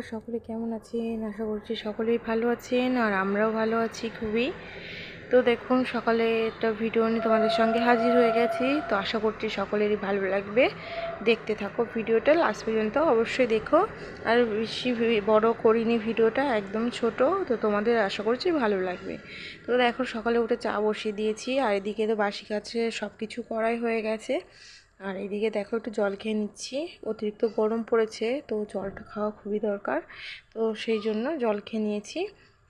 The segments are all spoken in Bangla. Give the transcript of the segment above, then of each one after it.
বন্ধুরা সকলে কেমন আছেন? আশা করছি সকলেই ভালো আছেন আর আমরাও ভালো আছি খুবই। তো দেখুন, সকালে একটা ভিডিও নিয়ে তোমাদের সঙ্গে হাজির হয়ে গেছি। তো আশা করছি সকলেরই ভালো লাগবে। দেখতে থাকো ভিডিওটা লাস্ট পর্যন্ত অবশ্যই দেখো। আর বেশি বড় করিনি ভিডিওটা একদম ছোট। তো তোমাদের আশা করছি ভালো লাগবে। তো দেখো, সকালে উঠে চা বসিয়ে দিয়েছি। আর এদিকে তো বাসি কাছে সব কিছু করাই হয়ে গেছে। আর এদিকে দেখো একটু জল খেয়ে নিচ্ছি। অতিরিক্ত গরম পড়েছে, তো জলটা খাওয়া খুবই দরকার। তো সেই জন্য জল খেয়ে নিয়েছি।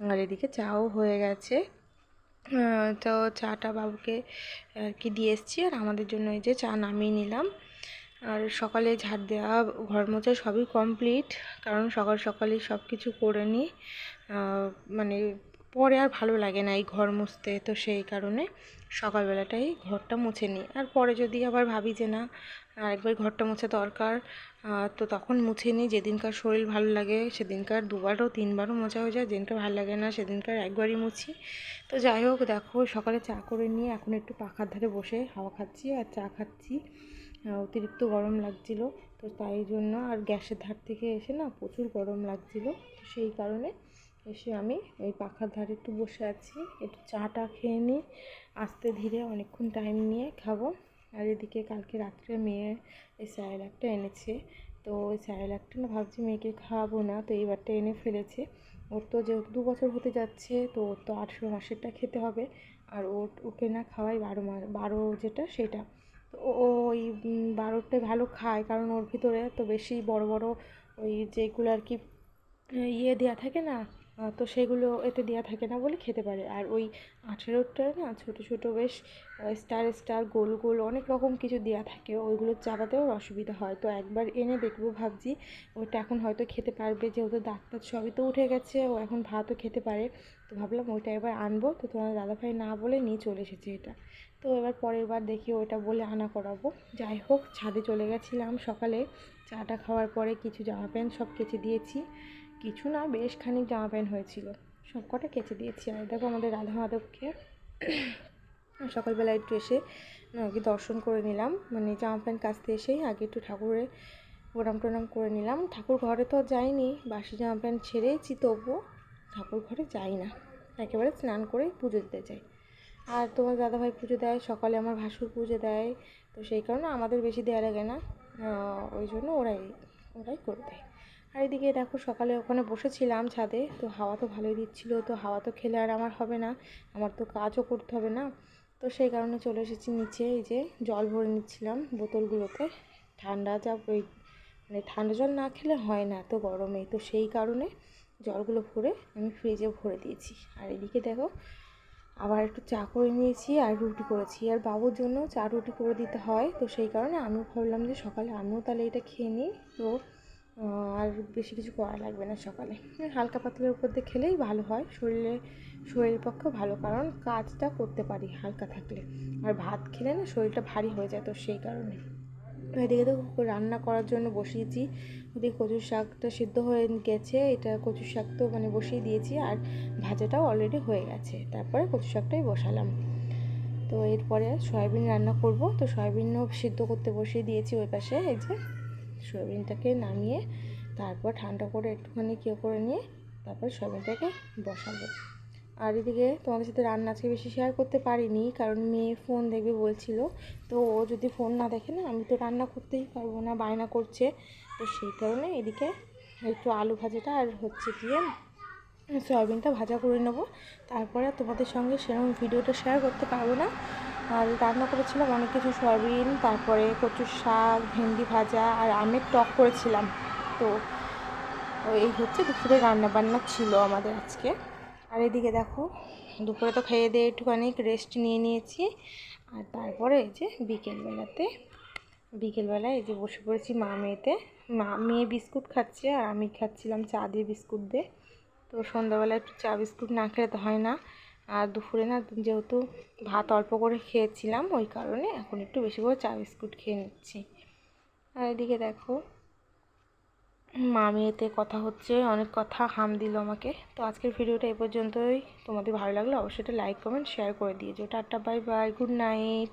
আর এদিকে চাও হয়ে গেছে। তো চাটা বাবুকে আর কি দিয়ে এসেছি আর আমাদের জন্য এই যে চা নামিয়ে নিলাম। আর সকালে ঝাড় দেওয়া, ঘর মোছা সবই কমপ্লিট কারণ সকাল সকালে সব কিছু করে নিই। মানে পরে আর ভালো লাগে না এই ঘর মুছতে, তো সেই কারণে সকালবেলাটাই ঘরটা মুছে নিই। আর পরে যদি আবার ভাবি যে না, আরেকবার ঘরটা মোছা দরকার তো তখন মুছে নিই। যেদিনকার শরীর ভালো লাগে, সেদিনকার দুবারও, তিনবারও মোছা হয়ে যায়। যেদিনকার ভালো লাগে না, সেদিনকার একবারই মুছি। তো যাই হোক, দেখো, সকালে চা করে নিয়ে এখন একটু পাখার ধারে বসে হাওয়া খাচ্ছি আর চা খাচ্ছি। অতিরিক্ত গরম লাগছিল, তো তাই জন্য আর গ্যাসের ধার থেকে এসে না প্রচুর গরম লাগছিল সেই কারণে এসে আমি এই পাখার ধারে একটু বসে আছি। একটু চাটা খেয়ে নিই। আস্তে ধীরে অনেকক্ষণ টাইম নিয়ে খাব। আর এদিকে কালকে রাত্রে মেয়ে এই স্যারেলাকটা এনেছে। তো ওই স্যারেলাকটা না ভাবছি মেয়েকে খাওয়াবো না তো এইবারটা এনে ফেলেছে। ওর তো যেহেতু দু বছর হতে যাচ্ছে তো ওর তো আঠেরো মাসেরটা খেতে হবে। আর ওর ওকে না খাওয়াই বারো মাস বারো যেটা সেটা। তো ওই উম, বারোটাই ভালো খায় কারণ ওর ভিতরে তো বেশি বড় বড় ওই যেগুলো আর কি ইয়ে দেওয়া থাকে না তো সেগুলো এতে দেওয়া থাকে না বলে খেতে পারে। আর ওই আঠেরোটায় না ছোটো ছোটো বেশ স্টার স্টার গোল গোল অনেক রকম কিছু দেওয়া থাকে। ওইগুলো চাপাতেও অসুবিধা হয়। তো একবার এনে দেখব ভাবছি, ওটা এখন হয়তো খেতে পারবে। যেহেতু ডাক্তার সবই তো উঠে গেছে, ও এখন ভাতও খেতে পারে। তো ভাবলাম ওইটা এবার আনব। তো তোমার দাদাভাই না বলে নিয়ে চলে এসেছে এটা। তো এবার পরের বার দেখি ওটা বলে আনা করাবো। যাই হোক, ছাদে চলে গেছিলাম সকালে। চাটা খাওয়ার পরে কিছু জামা প্যান্ট সব কেচে দিয়েছি। কিছু না, বেশ খানিক জামা প্যান্ট হয়েছিল। সব কটা কেচে দিয়েছি আর দেখো আমাদের রাধা মাধবকে। সকালবেলা একটু এসে আগে দর্শন করে নিলাম। মানে জামা প্যান্ট কাচতে এসেই আগে একটু ঠাকুরের প্রণাম টোনাম করে নিলাম। ঠাকুর ঘরে তো যাইনি, বাসি জামা প্যান্ট ছেড়েইছি তবুও ঠাকুর ঘরে যাই না। একেবারে স্নান করেই পুজো দিতে যাই আর তোমার দাদাভাই পুজো দেয়, সকালে আমার ভাসুর পুজো দেয়। তো সেই কারণে আমাদের বেশি দেওয়া লাগে না। ওই জন্য ওরাই ওরাই করে দেয়। আর এদিকে দেখো সকালে ওখানে বসেছিলাম ছাদে, তো হাওয়া তো ভালোই দিচ্ছিল, তো হাওয়া তো খেলে আর আমার হবে না, আমার তো কাজও করতে হবে না। তো সেই কারণে চলে এসেছি নিচে, এই যে জল ভরে নিচ্ছিলাম বোতলগুলোতে। ঠান্ডা যা ওই মানে ঠান্ডা জল না খেলে হয় না এত গরমে, তো সেই কারণে জলগুলো ভরে আমি ফ্রিজে ভরে দিয়েছি। আর এদিকে দেখো আবার একটু চা করে নিয়েছি আর রুটি করেছি, আর বাবুর জন্য চা রুটি করে দিতে হয়, তো সেই কারণে আমিও ভাবলাম যে সকালে আমিও তাহলে এটা খেয়ে নিই। তো আর বেশি কিছু করা লাগবে না সকালে। হালকা পাতলার উপর দিয়ে খেলেই ভালো হয়। শরীরে, শরীরের পক্ষে ভালো, কারণ কাজটা করতে পারি হালকা থাকলে। আর ভাত খেলে না শরীরটা ভারী হয়ে যায় তো সেই কারণে। এদিকে তো রান্না করার জন্য বসিয়েছি। ওদিকে কচুর শাকটা সিদ্ধ হয়ে গেছে। এটা কচুর শাক তো মানে বসিয়ে দিয়েছি আর ভাজাটাও অলরেডি হয়ে গেছে। তারপরে কচু শাকটাই বসালাম। তো এরপরে সয়াবিন রান্না করব। তো সয়াবিনও সিদ্ধ করতে বসিয়ে দিয়েছি ওই পাশে, এই যে। সয়াবিনটাকে নামিয়ে তারপর ঠান্ডা করে একটুখানি কেউ করে নিয়ে তারপর সয়াবিনটাকে বসাবো। আর এদিকে তোমাদের সাথে রান্না আজকে বেশি শেয়ার করতে পারিনি, কারণ মেয়ে ফোন দেখবে বলছিল। তো ও যদি ফোন না দেখে না, আমি তো রান্না করতেই পারব না, বায়না করছে। তো সেই কারণে এদিকে একটু আলু ভাজাটা আর হচ্ছে গিয়ে সয়াবিনটা ভাজা করে নেব। তারপরে তোমাদের সঙ্গে সেরকম ভিডিওটা শেয়ার করতে পারব না। আর রান্না করেছিলাম অনেক কিছু, সয়াবিন, তারপরে কচুর শাক, ভেন্ডি ভাজা আর আমের টক করেছিলাম। তো এই হচ্ছে দুপুরে রান্না বান্না ছিল আমাদের আজকে। আর এদিকে দেখো, দুপুরে তো খেয়ে দিয়ে একটুখানি রেস্ট নিয়ে নিয়েছি। আর তারপরে এই যে বিকেলবেলাতে, বিকেলবেলায় এই যে বসে পড়েছি মা মেয়েতে। মা মেয়ে বিস্কুট খাচ্ছে আর আমি খাচ্ছিলাম চা দিয়ে বিস্কুট দিয়ে। তো সন্ধ্যাবেলা একটু চা বিস্কুট না খেলে তো হয় না। আর দুপুরে না যেহেতু ভাত অল্প করে খেয়েছিলাম, ওই কারণে এখন একটু বেশি করে চা বিস্কুট খেয়ে নিচ্ছি। আর এদিকে দেখো, মা মেয়েতে কথা হচ্ছে, অনেক কথা হাম দিল আমাকে। তো আজকের ভিডিওটা এ পর্যন্তই। তোমাদের ভালো লাগলে অবশ্যই লাইক কমেন্ট শেয়ার করে দিয়েছ। Tata bye bye good night